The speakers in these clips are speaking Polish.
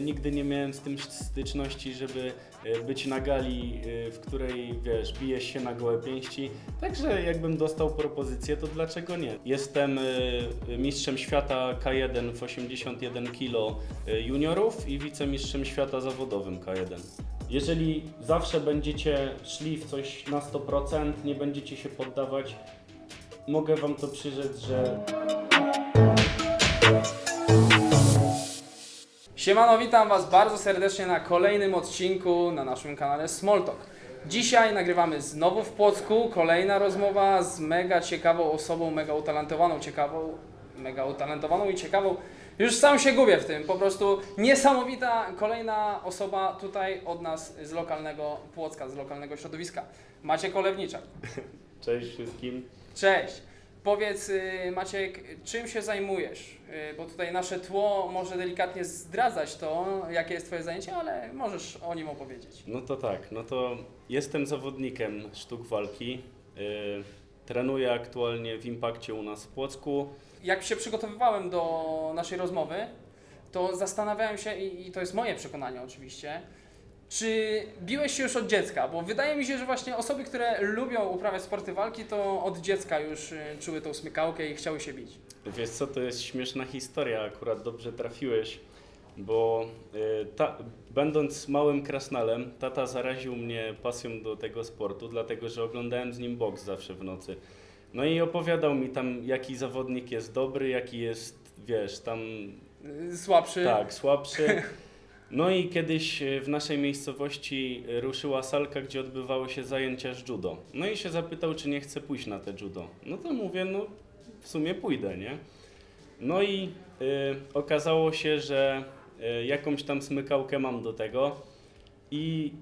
Nigdy nie miałem z tym styczności, żeby e, być na gali, e, w której wiesz, bijesz się na gołe pięści. Także jakbym dostał propozycję, to dlaczego nie? Jestem e, mistrzem świata K1 w 81 kg juniorów i wicemistrzem świata zawodowym K1. Jeżeli zawsze będziecie szli w coś na 100%, nie będziecie się poddawać, mogę wam to przyrzec, że Siemano, witam Was bardzo serdecznie na kolejnym odcinku na naszym kanale Smalltalk. Dzisiaj nagrywamy znowu w Płocku, kolejna rozmowa z mega ciekawą osobą, mega utalentowaną, ciekawą, mega utalentowaną i ciekawą. Już sam się gubię w tym, po prostu niesamowita kolejna osoba tutaj od nas z lokalnego Płocka, z lokalnego środowiska. Maciek Olewniczak. cześć wszystkim. Cześć. Powiedz y, Maciek, czym się zajmujesz? Y, Bo tutaj nasze tło może delikatnie zdradzać to, jakie jest Twoje zajęcie, ale możesz o nim opowiedzieć. No to tak, no to jestem zawodnikiem sztuk walki. Yy, trenuję aktualnie w Impakcie u nas w Płocku. Jak się przygotowywałem do naszej rozmowy, to zastanawiałem się, i to jest moje przekonanie oczywiście, czy biłeś się już od dziecka? Bo wydaje mi się, że właśnie osoby, które lubią uprawiać sporty walki, to od dziecka już y, czuły tą smykałkę i chciały się bić. Wiesz co, to jest śmieszna historia, akurat dobrze trafiłeś, bo yy, ta, będąc małym krasnalem, tata zaraził mnie pasją do tego sportu, dlatego że oglądałem z nim boks zawsze w nocy. No i opowiadał mi tam, jaki zawodnik jest dobry, jaki jest, wiesz, tam Y, Słabszy. Tak, słabszy. No i kiedyś e, w naszej miejscowości ruszyła salka, gdzie odbywały się zajęcia z judo. No i się zapytał, czy nie chce pójść na te judo. No to mówię, no w sumie pójdę, nie? No i e, okazało się, że e, jakąś tam smykałkę mam do tego i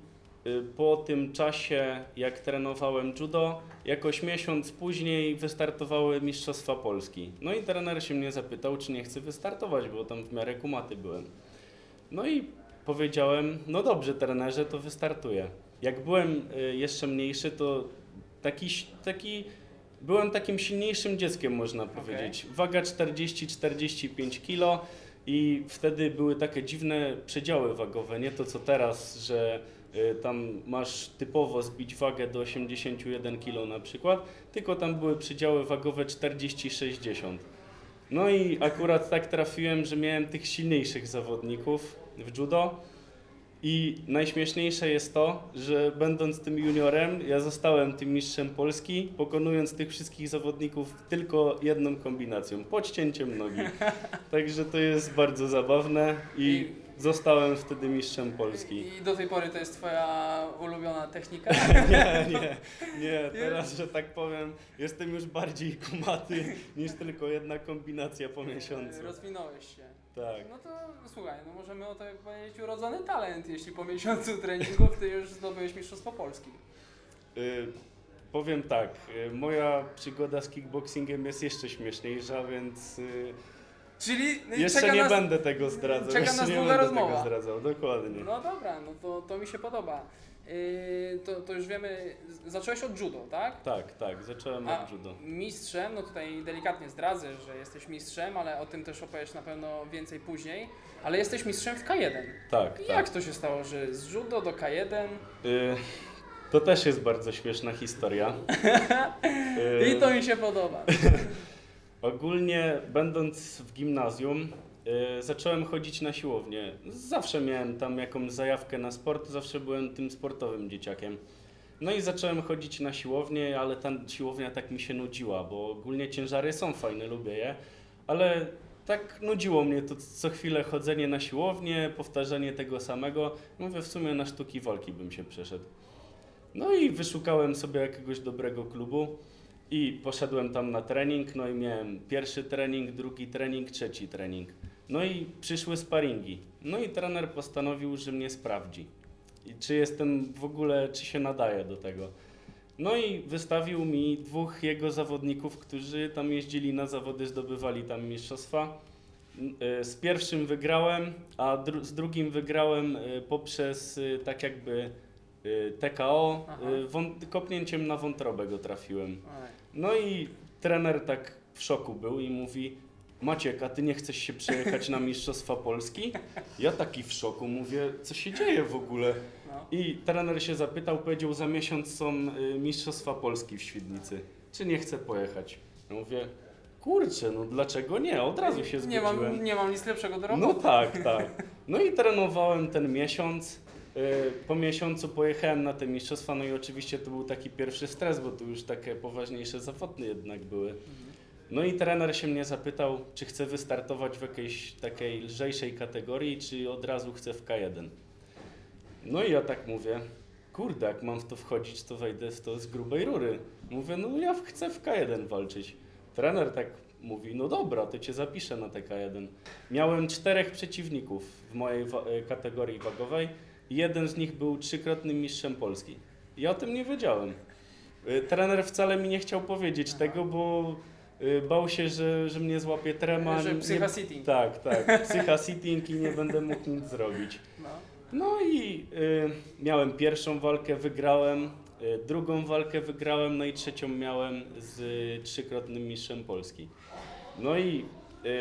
e, po tym czasie, jak trenowałem judo, jakoś miesiąc później wystartowały Mistrzostwa Polski. No i trener się mnie zapytał, czy nie chcę wystartować, bo tam w miarę kumaty byłem. No i powiedziałem, no dobrze trenerze, to wystartuję. Jak byłem y, jeszcze mniejszy, to taki, taki byłem takim silniejszym dzieckiem, można powiedzieć. Waga 40-45 kg i wtedy były takie dziwne przedziały wagowe, nie to co teraz, że y, tam masz typowo zbić wagę do 81 kg na przykład, tylko tam były przedziały wagowe 40-60. No i akurat tak trafiłem, że miałem tych silniejszych zawodników w judo. I najśmieszniejsze jest to, że będąc tym juniorem, ja zostałem tym mistrzem Polski, pokonując tych wszystkich zawodników tylko jedną kombinacją podcięciem nogi. Także to jest bardzo zabawne i zostałem wtedy mistrzem Polski. I do tej pory to jest Twoja ulubiona technika? Nie, nie, nie, teraz, że tak powiem, jestem już bardziej kumaty niż tylko jedna kombinacja po miesiącu. Rozwinąłeś się. Tak. No to słuchaj, no możemy o to powiedzieć urodzony talent, jeśli po miesiącu treningów Ty już zdobyłeś Mistrzostwo Polski. Y, powiem tak, y, moja przygoda z kickboxingiem jest jeszcze śmieszniejsza, więc y, Czyli jeszcze czeka nie nas... będę tego zdradzał. czeka jeszcze nas nie długa będę rozmowa. tego zdradzał, dokładnie. No dobra, no to, to mi się podoba. Yy, to, to już wiemy, zacząłeś od judo, tak? Tak, tak, zacząłem A od judo. mistrzem, no tutaj delikatnie zdradzę, że jesteś mistrzem, ale o tym też opowiesz na pewno więcej później. Ale jesteś mistrzem w K1. Tak, I tak. jak to się stało, że z judo do K1? Y, to też jest bardzo śmieszna historia. I to mi się podoba. Ogólnie będąc w gimnazjum, y, zacząłem chodzić na siłownię. Zawsze miałem tam jakąś zajawkę na sport, zawsze byłem tym sportowym dzieciakiem. No i zacząłem chodzić na siłownię, ale ta siłownia tak mi się nudziła, bo ogólnie ciężary są fajne, lubię je, ale tak nudziło mnie to co chwilę chodzenie na siłownię, powtarzanie tego samego. Mówię, w sumie na sztuki walki bym się przeszedł. No i wyszukałem sobie jakiegoś dobrego klubu. I poszedłem tam na trening, no i miałem pierwszy trening, drugi trening, trzeci trening. No i przyszły sparingi. No i trener postanowił, że mnie sprawdzi. I czy jestem w ogóle, czy się nadaje do tego. No i wystawił mi dwóch jego zawodników, którzy tam jeździli na zawody, zdobywali tam mistrzostwa. N- y, Z pierwszym wygrałem, a dru- z drugim wygrałem y, poprzez y, tak jakby y, TKO, y, kopnięciem na wątrobę go trafiłem. No i trener tak w szoku był i mówi: Maciek, a ty nie chcesz się przejechać na Mistrzostwa Polski? Ja taki w szoku, mówię, co się dzieje w ogóle? No. I trener się zapytał, powiedział, za miesiąc są y, Mistrzostwa Polski w Świdnicy. Czy nie chcę pojechać? Ja mówię, kurczę, no dlaczego nie? Od razu się nie zgodziłem. mam, nie mam nic lepszego do roboty. No tak, tak. No i trenowałem ten miesiąc. Y, Po miesiącu pojechałem na te mistrzostwa, no i oczywiście to był taki pierwszy stres, bo tu już takie poważniejsze zawody jednak były. No i trener się mnie zapytał, czy chcę wystartować w jakiejś takiej lżejszej kategorii, czy od razu chcę w K1. No i ja tak mówię, kurde, jak mam w to wchodzić, to wejdę w to z grubej rury. Mówię, no ja chcę w K1 walczyć. Trener tak mówi, no dobra, to cię zapiszę na te K1. Miałem czterech przeciwników w mojej wa- e, kategorii wagowej jeden z nich był trzykrotnym mistrzem Polski. Ja o tym nie wiedziałem. Y, Trener wcale mi nie chciał powiedzieć tego, bo y, bał się, że, że mnie złapie trema. Że nie- psycha sitting. Tak, tak. Psycha sitting i nie będę mógł nic zrobić. No. No i y, miałem pierwszą walkę, wygrałem, y, drugą walkę wygrałem, no i trzecią miałem z y, trzykrotnym mistrzem Polski. No i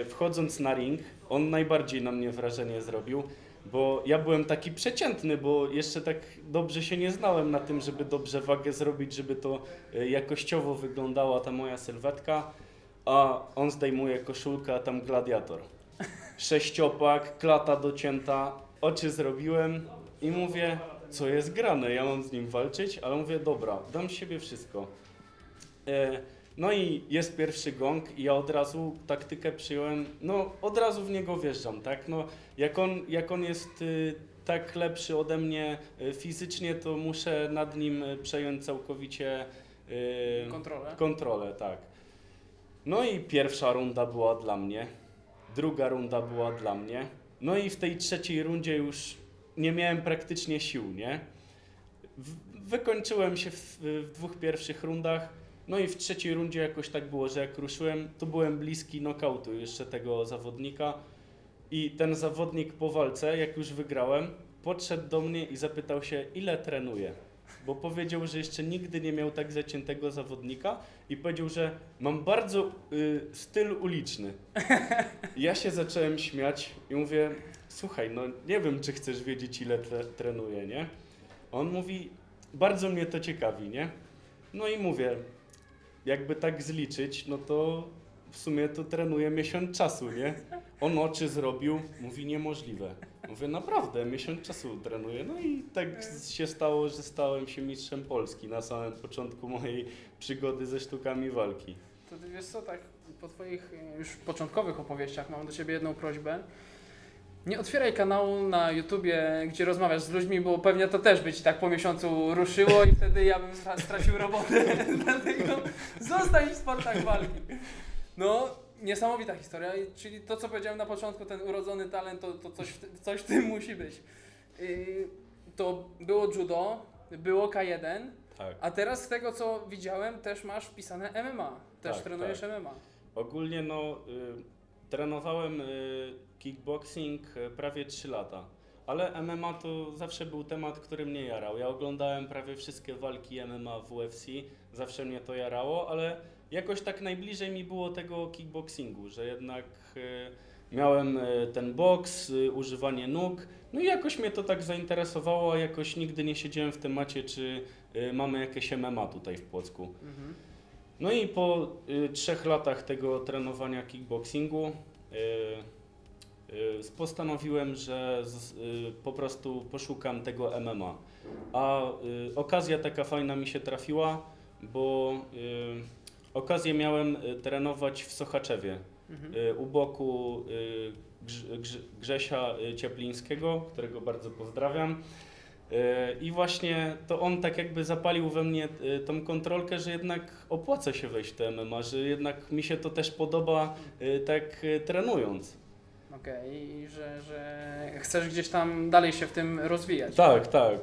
y, wchodząc na ring, on najbardziej na mnie wrażenie zrobił, bo ja byłem taki przeciętny, bo jeszcze tak dobrze się nie znałem na tym, żeby dobrze wagę zrobić, żeby to y, jakościowo wyglądała ta moja sylwetka, a on zdejmuje koszulkę, a tam gladiator sześciopak, klata docięta, oczy zrobiłem i mówię, co jest grane, ja mam z nim walczyć, ale mówię, dobra, dam z siebie wszystko. E, no i jest pierwszy gong i ja od razu taktykę przyjąłem, no od razu w niego wjeżdżam, tak, no jak on, jak on jest y, tak lepszy ode mnie y, fizycznie, to muszę nad nim y, przejąć całkowicie y, Kontrolę. Kontrolę, tak. No i pierwsza runda była dla mnie, druga runda była dla mnie. No i w tej trzeciej rundzie już nie miałem praktycznie sił, nie? Wykończyłem się w, w dwóch pierwszych rundach. No i w trzeciej rundzie jakoś tak było, że jak ruszyłem, to byłem bliski nokautu jeszcze tego zawodnika. I ten zawodnik po walce, jak już wygrałem, podszedł do mnie i zapytał się, ile trenuje. Bo powiedział, że jeszcze nigdy nie miał tak zaciętego zawodnika i powiedział, że mam bardzo y, styl uliczny. Ja się zacząłem śmiać i mówię, słuchaj, no nie wiem, czy chcesz wiedzieć, ile tre trenuję, nie? On mówi, bardzo mnie to ciekawi, nie? No i mówię, jakby tak zliczyć, no to w sumie to trenuję miesiąc czasu, nie? On oczy zrobił, mówi niemożliwe. Mówię, naprawdę, miesiąc czasu trenuję. No i tak się stało, że stałem się mistrzem Polski na samym początku mojej przygody ze sztukami walki. To ty wiesz co, tak po twoich e, już początkowych opowieściach mam do ciebie jedną prośbę. Nie otwieraj kanału na YouTubie, gdzie rozmawiasz z ludźmi, bo pewnie to też by ci tak po miesiącu ruszyło i wtedy ja bym stra- stracił robotę. Dlatego zostań w sportach walki. No, niesamowita historia, i- czyli to co powiedziałem na początku, ten urodzony talent, to, to coś, w ty- coś w tym musi być. Yy, to było judo, było K1, Tak. a teraz z tego co widziałem, też masz wpisane MMA. Też Tak, trenujesz tak. MMA. Ogólnie no, y, trenowałem y, kickboxing y, prawie 3 lata, ale MMA to zawsze był temat, który mnie jarał. Ja oglądałem prawie wszystkie walki MMA w UFC, zawsze mnie to jarało, ale jakoś tak najbliżej mi było tego kickboxingu, że jednak y, miałem y, ten boks, y, używanie nóg, no i jakoś mnie to tak zainteresowało, a jakoś nigdy nie siedziałem w temacie, czy mamy jakieś MMA tutaj w Płocku. Mhm. No i po trzech latach tego trenowania kickboxingu postanowiłem, że z, po prostu poszukam tego MMA. A okazja taka fajna mi się trafiła, bo okazję miałem y, trenować w Sochaczewie Mhm. y, u boku y, Grz, Grz, Grzesia Cieplińskiego, którego bardzo pozdrawiam. I właśnie to on tak jakby zapalił we mnie tą kontrolkę, że jednak opłaca się wejść w te MMA, że jednak mi się to też podoba tak trenując. Okej, i że, że chcesz gdzieś tam dalej się w tym rozwijać. Tak, tak.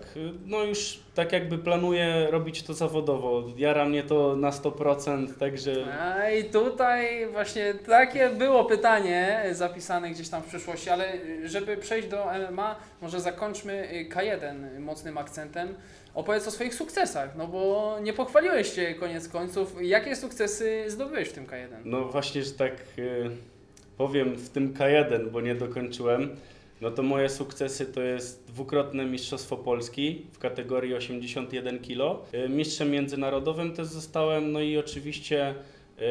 No już tak jakby planuję robić to zawodowo. Jara mnie to na 100%, także A i tutaj właśnie takie było pytanie zapisane gdzieś tam w przyszłości, ale żeby przejść do MMA, może zakończmy K1 mocnym akcentem. Opowiedz o swoich sukcesach, no bo nie pochwaliłeś się koniec końców. Jakie sukcesy zdobyłeś w tym K1? No właśnie, że tak y, powiem w tym K1, bo nie dokończyłem, no to moje sukcesy to jest dwukrotne Mistrzostwo Polski w kategorii 81 kg. Y, Mistrzem międzynarodowym też zostałem, no i oczywiście y,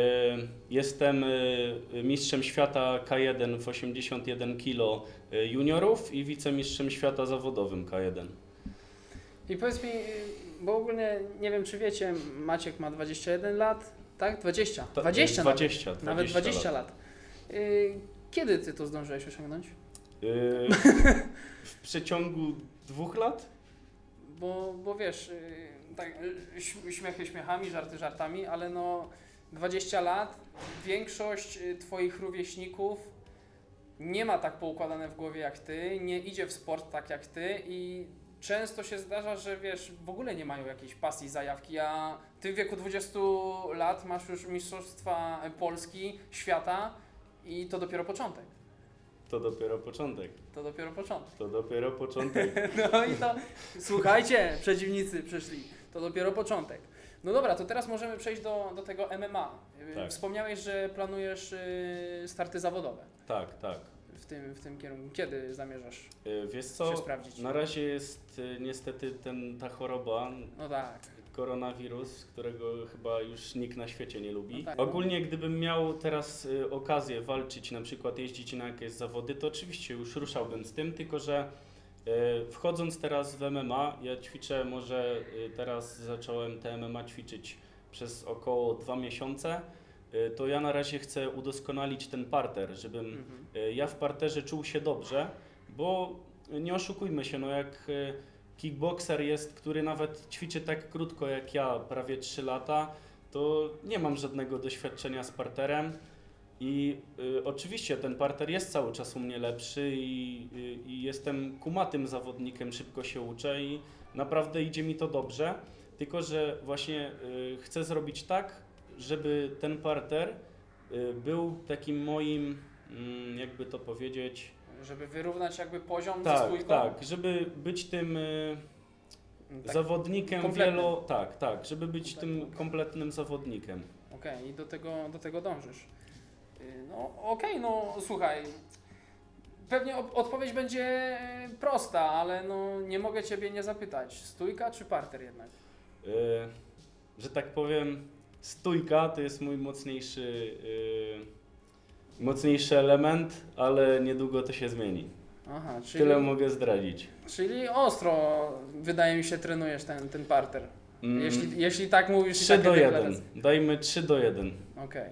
jestem y, mistrzem świata K1 w 81 kg juniorów i wicemistrzem świata zawodowym K1. I powiedz mi, bo ogólnie nie wiem czy wiecie, Maciek ma 21 lat, tak? 20. To- 20 nawet. 20, 20 Nawet 20 lat. Y, Kiedy ty to zdążyłeś osiągnąć? Y, w przeciągu dwóch lat? Bo, bo wiesz, y, tak, y, śmiechy śmiechami, żarty żartami, ale no 20 lat, większość y, twoich rówieśników nie ma tak poukładane w głowie jak ty, nie idzie w sport tak jak ty i często się zdarza, że wiesz, w ogóle nie mają jakiejś pasji, zajawki, a ty w wieku 20 lat masz już mistrzostwa Polski, świata i to dopiero początek. To dopiero początek. To dopiero początek. To dopiero początek. No i to, słuchajcie, przeciwnicy przyszli, to dopiero początek. No dobra, to teraz możemy przejść do, do tego MMA. Tak. Wspomniałeś, że planujesz y, starty zawodowe Tak, tak. w tym, w tym kierunku. Kiedy zamierzasz Y, Wiesz się co, sprawdzić? na razie jest y, niestety ten, ta choroba, No tak. Koronawirus, którego chyba już nikt na świecie nie lubi. No tak. Ogólnie gdybym miał teraz y, okazję walczyć, na przykład jeździć na jakieś zawody, to oczywiście już ruszałbym z tym, tylko że y, wchodząc teraz w MMA, ja ćwiczę może y, teraz zacząłem te MMA ćwiczyć przez około dwa miesiące, to ja na razie chcę udoskonalić ten parter, żebym Mhm. Ja w parterze czuł się dobrze, bo nie oszukujmy się, no jak kickboxer jest, który nawet ćwiczy tak krótko jak ja, prawie 3 lata, to nie mam żadnego doświadczenia z parterem. I y, oczywiście ten parter jest cały czas u mnie lepszy i, y, i jestem kumatym zawodnikiem, szybko się uczę i naprawdę idzie mi to dobrze. Tylko, że właśnie y, chcę zrobić tak, żeby ten parter y, był takim moim, mm, jakby to powiedzieć, Żeby wyrównać jakby poziom ze tak, swójką? tak, żeby być tym y, Tak, zawodnikiem kompletnym. wielo, tak, tak, żeby być Kompletnym. tym kompletnym zawodnikiem. Okej, i do tego, do tego dążysz. Y, No okej, no słuchaj. Pewnie odpowiedź będzie y, prosta, ale no nie mogę Ciebie nie zapytać. Stójka czy parter jednak? Y, że tak powiem, stójka to jest mój mocniejszy, y, mocniejszy element, ale niedługo to się zmieni. Aha, czyli, Tyle mogę zdradzić. czyli ostro wydaje mi się trenujesz ten, ten parter. Mm, Jeśli, jeśli tak mówisz i 3 takie do 1. deklaracje. Dajmy 3 do 1. Okej,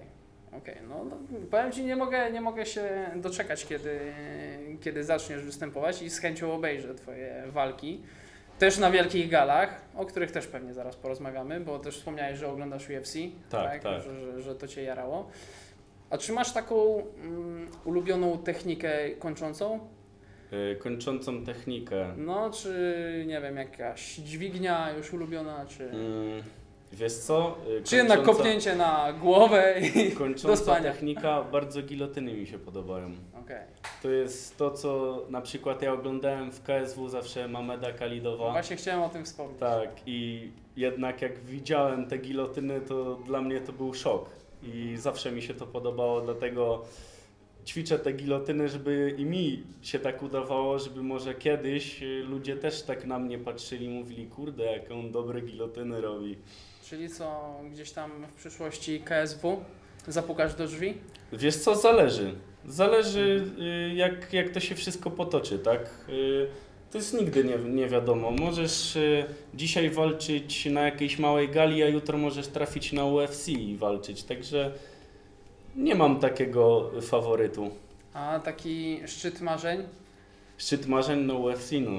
okej. No, no powiem Ci, nie mogę, nie mogę się doczekać, kiedy, kiedy zaczniesz występować i z chęcią obejrzę Twoje walki. Też na wielkich galach, o których też pewnie zaraz porozmawiamy, bo też wspomniałeś, że oglądasz UFC, Tak, tak. Że, że, że to Cię jarało. A czy masz taką mm, ulubioną technikę kończącą? Y, kończącą technikę. No, czy nie wiem, jakaś dźwignia już ulubiona, czy, Mm, wiesz co? Y, czy jednak kończąca- kopnięcie na głowę i... do Kończąca spania. technika, bardzo gilotyny mi się podobają. Okej. To jest to, co na przykład ja oglądałem w KSW zawsze Mameda Kalidowa. Właśnie chciałem o tym wspomnieć. Tak, i jednak jak widziałem te gilotyny, to dla mnie to był szok. I zawsze mi się to podobało, dlatego ćwiczę te gilotyny, żeby i mi się tak udawało, żeby może kiedyś y, ludzie też tak na mnie patrzyli mówili, kurde, jak on dobre gilotyny robi. Czyli co, gdzieś tam w przyszłości KSW zapukasz do drzwi? Wiesz co, zależy. Zależy y, jak, jak to się wszystko potoczy, tak? To jest nigdy nie, nie wiadomo. Możesz y, dzisiaj walczyć na jakiejś małej gali, a jutro możesz trafić na UFC i walczyć. Także nie mam takiego faworytu. A taki szczyt marzeń? Szczyt marzeń na UFC, no.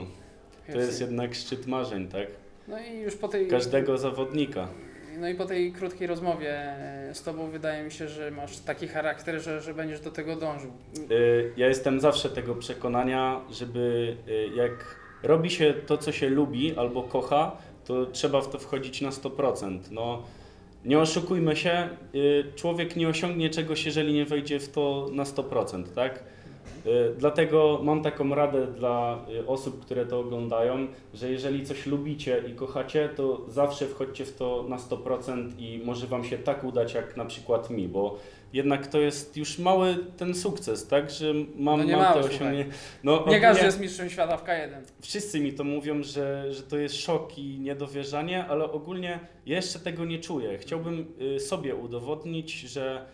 To UFC. jest jednak szczyt marzeń, tak? No i już po tej, Każdego zawodnika. No i po tej krótkiej rozmowie z Tobą wydaje mi się, że masz taki charakter, że, że będziesz do tego dążył. Y, Ja jestem zawsze tego przekonania, żeby y, jak robi się to, co się lubi albo kocha, to trzeba w to wchodzić na 100%. No, nie oszukujmy się, człowiek nie osiągnie czegoś, jeżeli nie wejdzie w to na 100%, tak? Y, Dlatego mam taką radę dla y, osób, które to oglądają, że jeżeli coś lubicie i kochacie, to zawsze wchodźcie w to na 100% i może Wam się tak udać, jak na przykład mi, bo jednak to jest już mały ten sukces, tak? Że mam, No nie mam mały, te słuchaj. osiągnięcia. No, Nie każdy jest mistrzem świata w K1. Wszyscy mi to mówią, że, że to jest szok i niedowierzanie, ale ogólnie jeszcze tego nie czuję. Chciałbym y, sobie udowodnić, że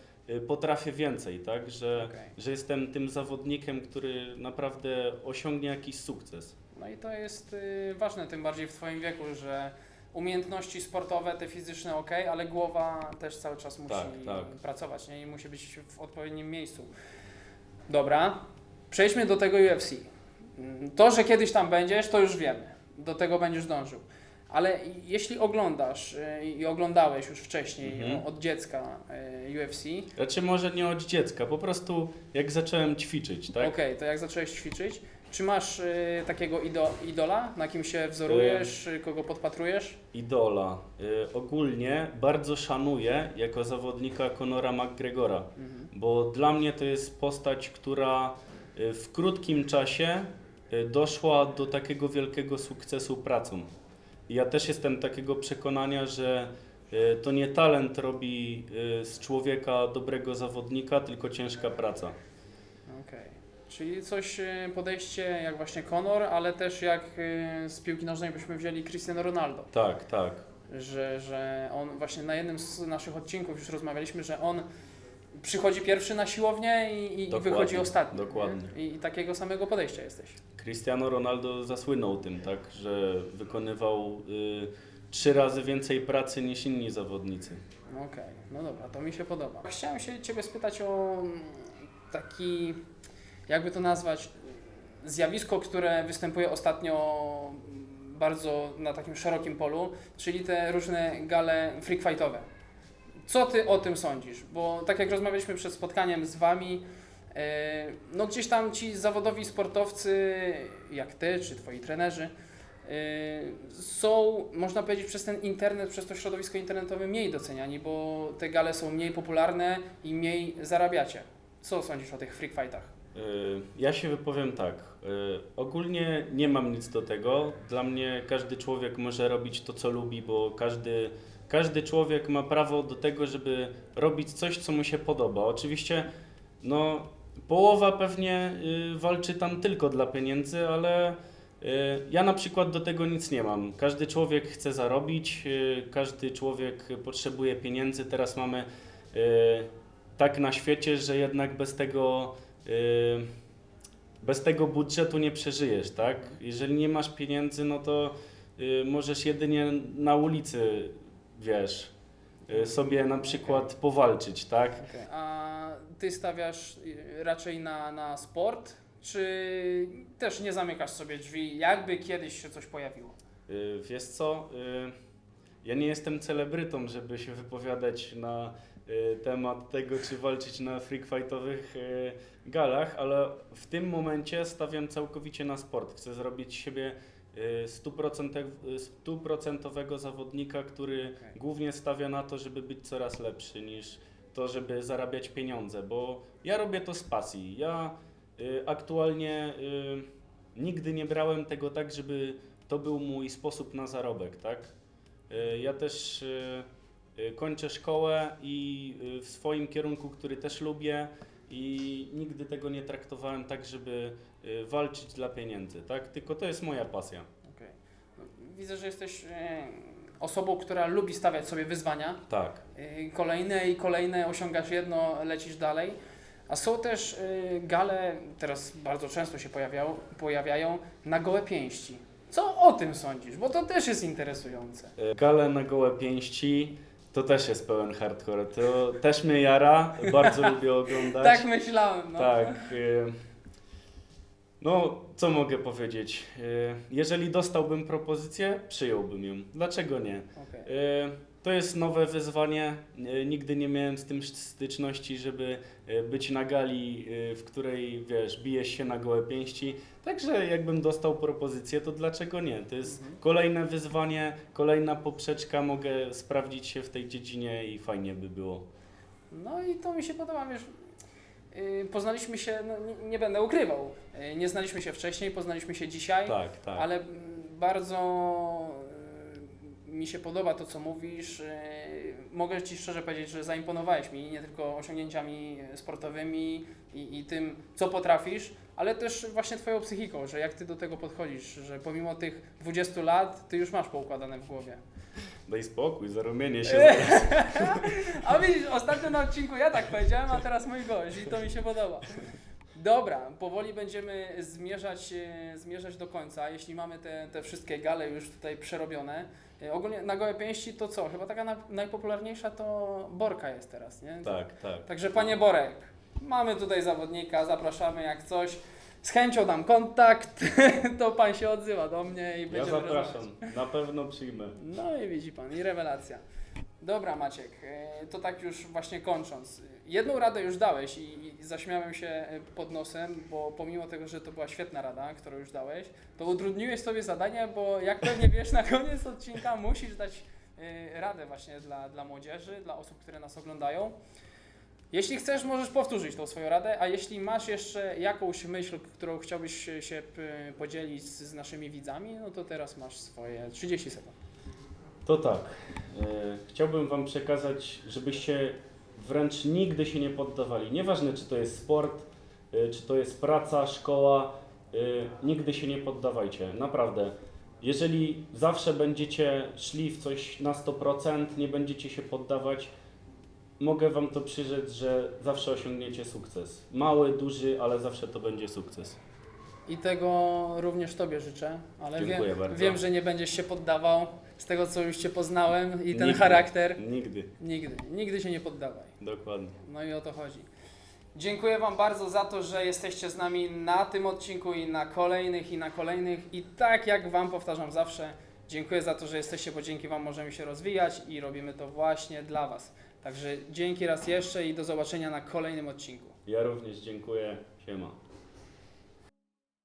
potrafię więcej, tak? Że, Okej. że jestem tym zawodnikiem, który naprawdę osiągnie jakiś sukces. No i to jest y, ważne, tym bardziej w Twoim wieku, że umiejętności sportowe, te fizyczne ok, ale głowa też cały czas musi Tak, tak. pracować nie? i musi być w odpowiednim miejscu. Dobra, przejdźmy do tego UFC. Mm, To, że kiedyś tam będziesz, to już wiemy. Do tego będziesz dążył. Ale jeśli oglądasz y, i oglądałeś już wcześniej Mhm. od dziecka y, UFC, Raczej może nie od dziecka, po prostu jak zacząłem ćwiczyć, tak? Okej, to jak zacząłeś ćwiczyć, czy masz y, takiego ido, idola, na kim się wzorujesz, kogo podpatrujesz? Idola. Ogólnie bardzo szanuję jako zawodnika Conora McGregora. Mhm. bo dla mnie to jest postać, która w krótkim czasie doszła do takiego wielkiego sukcesu pracą. Ja też jestem takiego przekonania, że y, to nie talent robi y, z człowieka dobrego zawodnika, tylko ciężka praca. Okej. Czyli coś, y, podejście jak właśnie Conor, ale też jak z piłki nożnej byśmy wzięli Cristiano Ronaldo. Tak, tak. Że, że on właśnie na jednym z naszych odcinków już rozmawialiśmy, że on przychodzi pierwszy na siłownię i, i wychodzi ostatni. dokładnie. nie? I, I takiego samego podejścia jesteś. Cristiano Ronaldo zasłynął tym, tak, że wykonywał y, trzy razy więcej pracy niż inni zawodnicy. Okej, no dobra, to mi się podoba. Chciałem się Ciebie spytać o mm, taki, jakby to nazwać, zjawisko, które występuje ostatnio bardzo na takim szerokim polu, czyli te różne gale freak fightowe. Co Ty o tym sądzisz? Bo tak jak rozmawialiśmy przed spotkaniem z Wami, no gdzieś tam ci zawodowi sportowcy, jak Ty czy Twoi trenerzy, y, są, można powiedzieć, przez ten internet, przez to środowisko internetowe mniej doceniani, bo te gale są mniej popularne i mniej zarabiacie. Co sądzisz o tych freak fightach? Y, Ja się wypowiem tak. Ogólnie nie mam nic do tego. Dla mnie każdy człowiek może robić to, co lubi, bo każdy, każdy człowiek ma prawo do tego, żeby robić coś, co mu się podoba. Oczywiście, no, połowa pewnie y, walczy tam tylko dla pieniędzy, ale y, ja na przykład do tego nic nie mam. Każdy człowiek chce zarobić, y, każdy człowiek potrzebuje pieniędzy. Teraz mamy tak na świecie, że jednak bez tego bez tego budżetu nie przeżyjesz, tak? Jeżeli nie masz pieniędzy, no to możesz jedynie na ulicy, wiesz, sobie na przykład powalczyć, tak? A Ty stawiasz y, raczej na, na sport, czy też nie zamykasz sobie drzwi, jakby kiedyś się coś pojawiło? Yy, Wiesz co, yy, ja nie jestem celebrytą, żeby się wypowiadać na yy, temat tego, czy walczyć na freak fightowych yy, galach, ale w tym momencie stawiam całkowicie na sport. Chcę zrobić siebie yy, stuprocentowego zawodnika, który głównie stawia na to, żeby być coraz lepszy niż to, żeby zarabiać pieniądze, bo ja robię to z pasji. Ja y, aktualnie y, nigdy nie brałem tego tak, żeby to był mój sposób na zarobek, tak? Y, ja też y, y, kończę szkołę i y, w swoim kierunku, który też lubię i nigdy tego nie traktowałem tak, żeby y, walczyć dla pieniędzy, tak? Tylko to jest moja pasja. No, Widzę, że jesteś e, osobą, która lubi stawiać sobie wyzwania. Tak. Y, kolejne i kolejne osiągasz jedno, lecisz dalej. A są też y, gale, teraz bardzo często się pojawiają, pojawiają na gołe pięści. Co o tym sądzisz? Bo to też jest interesujące. Y, Gale na gołe pięści to też jest pełen hardcore. To też mnie jara, bardzo lubię oglądać. Tak myślałem. No. Tak. y, No, co mogę powiedzieć? Y, Jeżeli dostałbym propozycję, przyjąłbym ją. Dlaczego nie? Okej. Y, To jest nowe wyzwanie. Y, Nigdy nie miałem z tym styczności, żeby być na gali, w której wiesz, bijesz się na gołe pięści. Także jakbym dostał propozycję, to dlaczego nie? To jest Mhm. kolejne wyzwanie, kolejna poprzeczka. Mogę sprawdzić się w tej dziedzinie i fajnie by było. No i to mi się podoba, wiesz. Y, Poznaliśmy się, no, nie, będę ukrywał, y, nie znaliśmy się wcześniej, poznaliśmy się dzisiaj, Tak, tak. ale mm, bardzo mi się podoba to, co mówisz. Mogę Ci szczerze powiedzieć, że zaimponowałeś mi nie tylko osiągnięciami sportowymi i, i tym, co potrafisz, ale też właśnie Twoją psychiką, że jak Ty do tego podchodzisz, że pomimo tych 20 lat, Ty już masz poukładane w głowie. Daj spokój, zarumienie się. A widzisz, ostatnio na odcinku ja tak powiedziałem, a teraz mój gość i to mi się podoba. Dobra, powoli będziemy zmierzać, e, zmierzać do końca. Jeśli mamy te, te wszystkie gale już tutaj przerobione. E, Ogólnie na gołe pięści to co? Chyba taka na, najpopularniejsza to Borka jest teraz, nie? Tak, tak. Także panie Borek, mamy tutaj zawodnika, zapraszamy jak coś. Z chęcią dam kontakt, to pan się odzywa do mnie i Ja będziemy zapraszam, rozmawiać. na pewno przyjmę. No i widzi pan, i rewelacja. Dobra Maciek, e, to tak już właśnie kończąc. Jedną radę już dałeś i, i zaśmiałem się e, pod nosem, bo pomimo tego, że to była świetna rada, którą już dałeś, to utrudniłeś sobie zadanie, bo jak pewnie wiesz, na koniec odcinka musisz dać e, radę właśnie dla, dla młodzieży, dla osób, które nas oglądają. Jeśli chcesz, możesz powtórzyć tą swoją radę, a jeśli masz jeszcze jakąś myśl, którą chciałbyś się p- podzielić z, naszymi widzami, no to teraz masz swoje 30 sekund. To tak. E, chciałbym Wam przekazać, żebyście wręcz nigdy się nie poddawali. Nieważne, czy to jest sport, e, czy to jest praca, szkoła, e, nigdy się nie poddawajcie. Naprawdę. Jeżeli zawsze będziecie szli w coś na 100%, nie będziecie się poddawać, mogę Wam to przyrzec, że zawsze osiągniecie sukces. Mały, duży, ale zawsze to będzie sukces. I tego również Tobie życzę, ale Dziękuję wiem, bardzo. wiem, że nie będziesz się poddawał z tego, co już Cię poznałem i ten Nigdy. charakter. Nigdy. Nigdy, nigdy się nie poddawaj. Dokładnie. No i o to chodzi. Dziękuję Wam bardzo za to, że jesteście z nami na tym odcinku i na kolejnych, i na kolejnych. I tak jak Wam powtarzam zawsze, dziękuję za to, że jesteście, bo dzięki Wam możemy się rozwijać i robimy to właśnie dla Was. Także dzięki raz jeszcze i do zobaczenia na kolejnym odcinku. Ja również dziękuję. Siema.